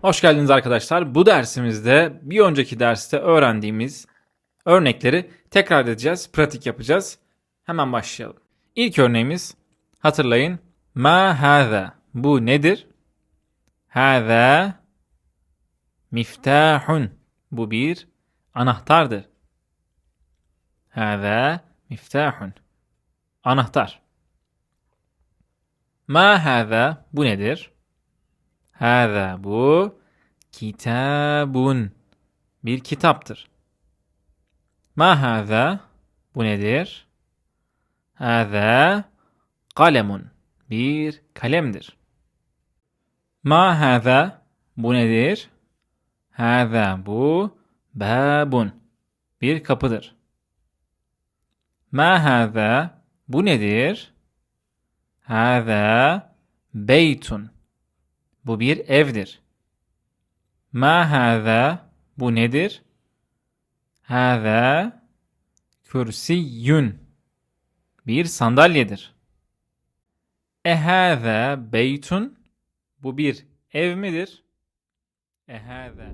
Hoş geldiniz arkadaşlar. Bu dersimizde bir önceki derste öğrendiğimiz örnekleri tekrar edeceğiz, pratik yapacağız. Hemen başlayalım. İlk örneğimiz hatırlayın. Ma hâzâ. Bu nedir? Hâzâ miftahun. Bu bir anahtardır. Hâzâ miftahun. Anahtar. Ma hâzâ. Bu nedir? Hâzâ bu kitabun. Bir kitaptır. Ma hâzâ. Bu nedir? Hâzâ kalemun. Bir kalemdir. Ma hâzâ. Bu nedir? Hâzâ bu bâbun. Bir kapıdır. Ma hâzâ. Bu nedir? Hâzâ beytun. Bu bir evdir. Ma hâzâ. Bu nedir? Hâzâ kürsiyyün. Bir sandalyedir. Ehâzâ beytun. Bu bir ev midir? Ehâzâ